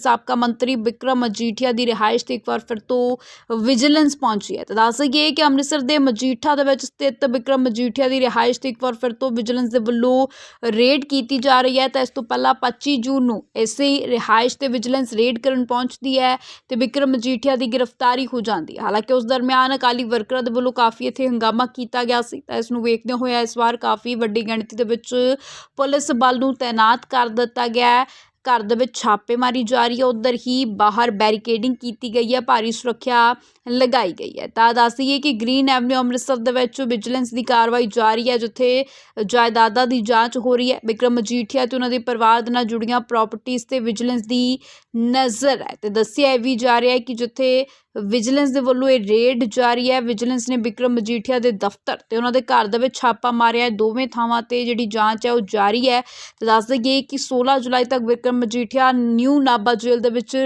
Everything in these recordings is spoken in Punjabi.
ਸਾਬਕਾ ਮੰਤਰੀ ਵਿਕਰਮ ਮਜੀਠੀਆ ਦੀ ਰਿਹਾਇਸ਼ ਤੇ ਇੱਕ ਵਾਰ ਫਿਰ ਤੋਂ ਵਿਜੀਲੈਂਸ ਪਹੁੰਚੀ ਹੈ। ਤਾਂ ਦੱਸ ਦਈਏ ਕਿ ਅੰਮ੍ਰਿਤਸਰ ਦੇ ਮਜੀਠਾ ਦੇ ਵਿੱਚ ਸਥਿਤ ਵਿਕਰਮ ਮਜੀਠੀਆ ਦੀ ਰਿਹਾਇਸ਼ ਤੇ ਇੱਕ ਵਾਰ ਫਿਰ ਤੋਂ ਵਿਜੀਲੈਂਸ ਦੇ ਵੱਲੋਂ ਰੇਡ ਕੀਤੀ ਜਾ ਰਹੀ ਹੈ। ਤਾਂ ਇਸ ਤੋਂ ਪਹਿਲਾਂ 25 ਜੂਨ ਨੂੰ ਇਸੇ ਰਿਹਾਇਸ਼ ਤੇ ਵਿਜੀਲੈਂਸ ਰੇਡ ਕਰਨ ਪਹੁੰਚਦੀ ਹੈ ਤੇ ਵਿਕਰਮ ਮਜੀਠੀਆ ਦੀ ਗ੍ਰਿਫਤਾਰੀ ਹੋ ਜਾਂਦੀ ਹੈ। ਹਾਲਾਂਕਿ ਉਸ ਦਰਮਿਆਨ ਅਕਾਲੀ ਵਰਕਰਾਂ ਦੇ ਵੱਲੋਂ ਕਾਫੀ ਇੱਥੇ ਹੰਗਾਮਾ ਕੀਤਾ ਗਿਆ ਸੀ। ਤਾਂ ਇਸ ਨੂੰ ਵੇਖਦੇ ਹੋਇਆ ਇਸ ਵਾਰ ਕਾਫੀ ਵੱਡੀ ਗਿਣਤੀ ਦੇ ਵਿੱਚ ਪੁਲਿਸ ਬਲ ਨੂੰ ਤਾਇਨਾਤ ਕਰ ਦਿੱਤਾ ਗਿਆ ਹੈ। ਘਰ ਦੇ ਵਿੱਚ ਛਾਪੇ ਮਾਰੀ ਜਾ ਰਹੀ ਹੈ, ਉੱਧਰ ਹੀ ਬਾਹਰ ਬੈਰੀਕੇਡਿੰਗ ਕੀਤੀ ਗਈ ਹੈ, ਭਾਰੀ ਸੁਰੱਖਿਆ ਲਗਾਈ ਗਈ ਹੈ। ਤਾਂ ਦੱਸ ਦਈਏ ਕਿ ਗ੍ਰੀਨ ਐਵਨਿਊ ਅੰਮ੍ਰਿਤਸਰ ਦੇ ਵਿੱਚ ਵਿਜੀਲੈਂਸ ਦੀ ਕਾਰਵਾਈ ਜਾਰੀ ਹੈ, ਜਿੱਥੇ ਜਾਇਦਾਦਾਂ ਦੀ ਜਾਂਚ ਹੋ ਰਹੀ ਹੈ। ਵਿਕਰਮ ਮਜੀਠੀਆ ਤੇ ਉਹਨਾਂ ਦੇ ਪਰਿਵਾਰ ਦੇ ਨਾਲ ਜੁੜੀਆਂ ਪ੍ਰਾਪਰਟੀਆਂ ਤੇ ਵਿਜੀਲੈਂਸ ਦੀ ਨਜ਼ਰ ਹੈ। ਤੇ ਦੱਸਿਆ ਇਹ ਵੀ ਜਾ ਰਿਹਾ ਹੈ ਕਿ ਜਿੱਥੇ ਵਿਜੀਲੈਂਸ ਦੇ ਵੱਲੋਂ ਇਹ ਰੇਡ ਜਾਰੀ ਹੈ ਵਿਜੀਲੈਂਸ ਨੇ ਵਿਕਰਮ ਮਜੀਠੀਆ ਦੇ ਦਫ਼ਤਰ ਤੇ ਉਹਨਾਂ ਦੇ ਘਰ ਦੇ ਵਿੱਚ ਛਾਪਾ ਮਾਰਿਆ ਦੋਵੇਂ ਥਾਵਾਂ ਤੇ ਜਿਹੜੀ ਜਾਂਚ ਹੈ ਉਹ ਜਾਰੀ ਹੈ। ਤੇ ਦੱਸ ਦਈਏ ਕਿ 16 ਜੁਲਾਈ ਤੱਕ ਵਿਕਰਮ ਮਜੀਠੀਆ ਨਿਊ ਨਾਭਾ ਜੇਲ੍ਹ ਦੇ ਵਿੱਚ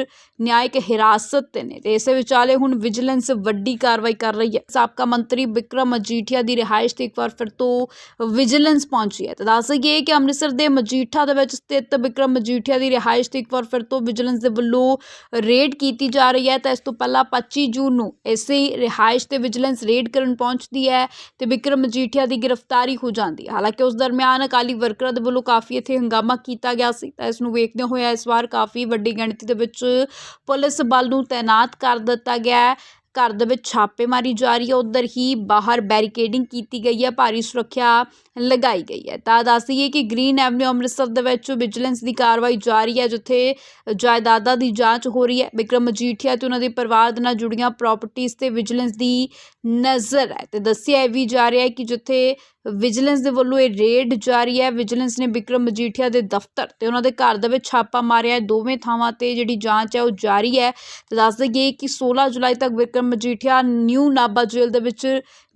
ਨਿਆਇਕ ਹਿਰਾਸਤ ਤੇ ਨੇ ਤੇ ਇਸੇ ਵਿਚਾਲੇ ਹੁਣ ਵਿਜੀਲੈਂਸ ਵੱਡੀ ਕਾਰਵਾਈ ਕਰ ਰਹੀ ਹੈ। ਸਾਬਕਾ ਮੰਤਰੀ ਵਿਕਰਮ ਮਜੀਠੀਆ ਦੀ ਰਿਹਾਇਸ਼ ਤੇ ਇੱਕ ਵਾਰ ਫਿਰ ਤੋਂ ਵਿਜੀਲੈਂਸ ਪਹੁੰਚੀ ਹੈ। ਤੇ ਦੱਸ ਦਈਏ ਕਿ ਅੰਮ੍ਰਿਤਸਰ ਦੇ ਮਜੀਠਾ ਦੇ ਵਿੱਚ ਸਥਿਤ ਵਿਕਰਮ ਮਜੀਠੀਆ ਦੀ ਰਿਹਾਇਸ਼ ਤੇ ਇੱਕ ਵਾਰ ਫਿਰ ਤੋਂ ਵਿਜੀਲੈਂਸ ਦੇ ਵੱਲੋਂ ਰੇਡ ਕੀਤੀ ਜਾ ਰਹੀ ਹੈ। ਤਾਂ ਇਸ ਤੋਂ ਪਹਿਲਾਂ 25 ਜੂਨ ਨੂੰ ਇਸੇ ਰਿਹਾਇਸ਼ ਤੇ ਵਿਜੀਲੈਂਸ ਰੇਡ ਕਰਨ ਪਹੁੰਚਦੀ ਹੈ ਤੇ ਵਿਕਰਮ ਮਜੀਠੀਆ ਦੀ ਗ੍ਰਿਫਤਾਰੀ ਹੋ ਜਾਂਦੀ ਹੈ। ਹਾਲਾਂਕਿ ਉਸ ਦਰਮਿਆਨ ਅਕਾਲੀ ਵਰਕਰਾਂ ਦੇ ਵੱਲੋਂ ਕਾਫੀ ਇੱਥੇ ਹੰਗਾਮਾ ਕੀਤਾ ਗਿਆ ਸੀ। ਤਾਂ ਇਸ ਨੂੰ ਵੇਖਦੇ ਹੋਏ ਇਸ ਵਾਰ ਕਾਫੀ ਵੱਡੀ ਗਿਣਤੀ ਦੇ ਵਿੱਚ ਪੁਲਿਸ ਬਲ ਨੂੰ ਤਾਇਨਾਤ ਕਰ ਦਿੱਤਾ ਗਿਆ ਹੈ। ਘਰ ਦੇ ਵਿੱਚ ਛਾਪੇ ਮਾਰੀ ਜਾ ਰਹੀ ਹੈ। ਉਧਰ ਹੀ ਬਾਹਰ ਬੈਰੀਕੇਡਿੰਗ ਕੀਤੀ ਗਈ ਹੈ। ਭਾਰੀ ਸੁਰੱਖਿਆ ਲਗਾਈ ਗਈ ਹੈ। ਤਾਂ ਦੱਸ ਦਈਏ ਕਿ ਗ੍ਰੀਨ ਐਵਨਿਊ ਅੰਮ੍ਰਿਤਸਰ ਦੇ ਵਿੱਚ ਵਿਜੀਲੈਂਸ ਦੀ ਕਾਰਵਾਈ ਜਾਰੀ ਹੈ, ਜਿੱਥੇ ਜਾਇਦਾਦਾਂ ਦੀ ਜਾਂਚ ਹੋ ਰਹੀ ਹੈ। ਵਿਕਰਮ ਮਜੀਠੀਆ ਤੇ ਉਹਨਾਂ ਦੇ ਪਰਿਵਾਰ ਦੇ ਨਾਲ ਜੁੜੀਆਂ ਪ੍ਰਾਪਰਟੀਆਂ ਤੇ ਵਿਜੀਲੈਂਸ ਦੀ ਨਜ਼ਰ ਹੈ। ਤੇ ਦੱਸਿਆ ਇਹ ਵੀ ਜਾ ਰਿਹਾ ਹੈ ਕਿ ਜਿੱਥੇ ਵਿਜੀਲੈਂਸ ਦੇ ਵੱਲੋਂ ਇਹ ਰੇਡ ਜਾਰੀ ਹੈ। ਵਿਜੀਲੈਂਸ ਨੇ ਵਿਕਰਮ ਮਜੀਠੀਆ ਦੇ ਦਫ਼ਤਰ ਤੇ ਉਹਨਾਂ ਦੇ ਘਰ ਦੇ ਵਿੱਚ ਛਾਪਾ ਮਾਰਿਆ ਹੈ। ਦੋਵੇਂ ਥਾਵਾਂ ਤੇ ਜਿਹੜੀ ਜਾਂਚ ਹੈ ਉਹ ਜਾਰੀ ਹੈ। ਤੇ ਦੱਸ ਦਈਏ ਕਿ 16 ਜੁਲਾਈ ਤੱਕ ਵਿਕਰਮ ਮਜੀਠੀਆ ਨਿਊ ਨਾਭਾ ਜੇਲ੍ਹ ਦੇ ਵਿੱਚ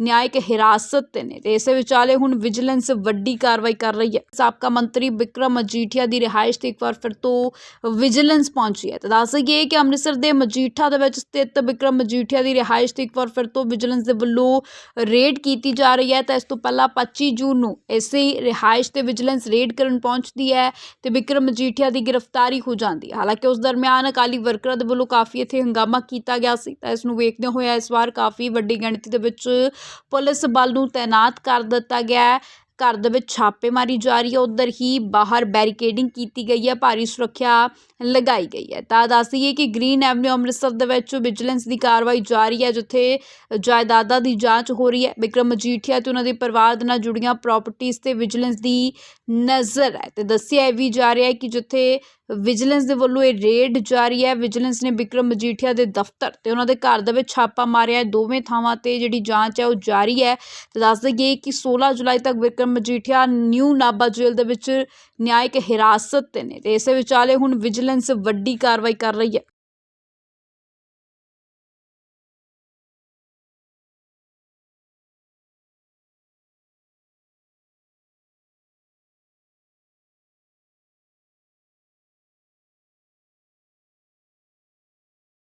ਨਿਆਇਕ ਹਿਰਾਸਤ ਤੇ ਨੇ ਤੇ ਇਸੇ ਵਿਚਾਲੇ ਹੁਣ ਵਿਜੀਲੈਂਸ ਵੱਡੀ ਕਾਰਵਾਈ ਕਰ ਰਹੀ ਹੈ। ਸਾਬਕਾ ਮੰਤਰੀ ਵਿਕਰਮ ਮਜੀਠੀਆ ਦੀ ਰਿਹਾਇਸ਼ ਤੇ ਇੱਕ ਵਾਰ ਫਿਰ ਤੋਂ ਵਿਜੀਲੈਂਸ ਪਹੁੰਚੀ ਹੈ। ਤੇ ਦੱਸ ਦਈਏ ਕਿ ਅੰਮ੍ਰਿਤਸਰ ਦੇ ਮਜੀਠਾ ਦੇ ਵਿੱਚ ਸਥਿਤ ਵਿਕਰਮ ਮਜੀਠੀਆ ਦੀ ਰਿਹਾਇਸ਼ ਤੇ ਇੱਕ ਵਾਰ ਫਿਰ ਤੋਂ ਵਿਜੀਲੈਂਸ ਦੇ ਵੱਲੋਂ ਰੇਡ ਕੀਤੀ ਜਾ ਰਹੀ ਹੈ। ਤਾਂ ਇਸ ਤੋਂ ਪਹਿਲਾਂ 25 ਜੂਨ ਨੂੰ ਇਸੇ ਰਿਹਾਇਸ਼ ਤੇ ਵਿਜੀਲੈਂਸ ਰੇਡ ਕਰਨ ਪਹੁੰਚਦੀ ਹੈ ਤੇ ਵਿਕਰਮ ਮਜੀਠੀਆ ਦੀ ਗ੍ਰਿਫਤਾਰੀ ਹੋ ਜਾਂਦੀ ਹੈ। ਹਾਲਾਂਕਿ ਉਸ ਦਰਮਿਆਨ ਅਕਾਲੀ ਵਰਕਰਾਂ ਦੇ ਵੱਲੋਂ ਕਾਫੀ ਇੱਥੇ ਹੰਗਾਮਾ ਕੀਤਾ ਗਿਆ ਸੀ, ਤਾਂ ਇਸ ਨੂੰ ਵੇਖਦੇ ਹੋਏ ਇਸ ਵਾਰ ਕਾਫੀ ਵੱਡੀ ਗਿਣਤੀ ਦੇ ਵਿੱਚ ਪੁਲਿਸ ਬਲ ਨੂੰ ਤਾਇਨਾਤ ਕਰ ਦਿੱਤਾ ਗਿਆ ਹੈ। ਘਰ ਦੇ ਵਿੱਚ ਛਾਪੇਮਾਰੀ ਜਾਰੀ ਹੈ, ਉਧਰ ਹੀ ਬਾਹਰ ਬੈਰੀਕੇਡਿੰਗ ਕੀਤੀ ਗਈ ਹੈ, ਭਾਰੀ ਸੁਰੱਖਿਆ ਲਗਾਈ ਗਈ ਹੈ। ਤਾਂ ਦੱਸ ਦਈਏ ਕਿ ਗ੍ਰੀਨ ਐਵਨਿਊ ਅੰਮ੍ਰਿਤਸਰ ਦੇ ਵਿੱਚ ਵਿਜੀਲੈਂਸ ਦੀ ਕਾਰਵਾਈ ਜਾਰੀ ਹੈ, ਜਿੱਥੇ ਜਾਇਦਾਦਾਂ ਦੀ ਜਾਂਚ ਹੋ ਰਹੀ ਹੈ। ਵਿਕਰਮ ਮਜੀਠੀਆ ਤੇ ਉਹਨਾਂ ਦੇ ਪਰਿਵਾਰ ਦੇ ਨਾਲ ਜੁੜੀਆਂ ਪ੍ਰਾਪਰਟੀਆਂ ਤੇ ਵਿਜੀਲੈਂਸ ਦੀ ਨਜ਼ਰ ਹੈ। ਤੇ ਦੱਸਿਆ ਇਹ ਵੀ ਜਾ ਰਿਹਾ ਹੈ ਕਿ ਜਿੱਥੇ ਵਿਜੀਲੈਂਸ ਦੇ ਵੱਲੋਂ ਇਹ ਰੇਡ ਜਾਰੀ ਹੈ, ਵਿਜੀਲੈਂਸ ਨੇ ਵਿਕਰਮ ਮਜੀਠੀਆ ਦੇ ਦਫ਼ਤਰ ਤੇ ਉਹਨਾਂ ਦੇ ਘਰ ਦੇ ਵਿੱਚ ਛਾਪਾ ਮਾਰਿਆ ਹੈ। ਦੋਵੇਂ ਥਾਵਾਂ ਤੇ ਜਿਹੜੀ ਜਾਂਚ ਹੈ, ਉਹ ਜਾਰੀ ਹੈ। ਤੇ ਦੱਸ ਦਈਏ ਕਿ 16 ਜੁਲਾਈ ਤੱਕ ਵਿਕਰਮ ਮਜੀਠੀਆ ਨਿਊ ਨਾਭਾ ਜੇਲ੍ਹ ਦੇ ਵਿੱਚ ਨਿਆਇਕ ਹਿਰਾਸਤ ਤੇ ਨੇ। ਤੇ ਇਸੇ ਵਿਚਾਲੇ ਹੁਣ ਵਿਜੀਲੈਂਸ ਵੱਡੀ ਕਾਰਵਾਈ ਕਰ ਰਹੀ ਹੈ।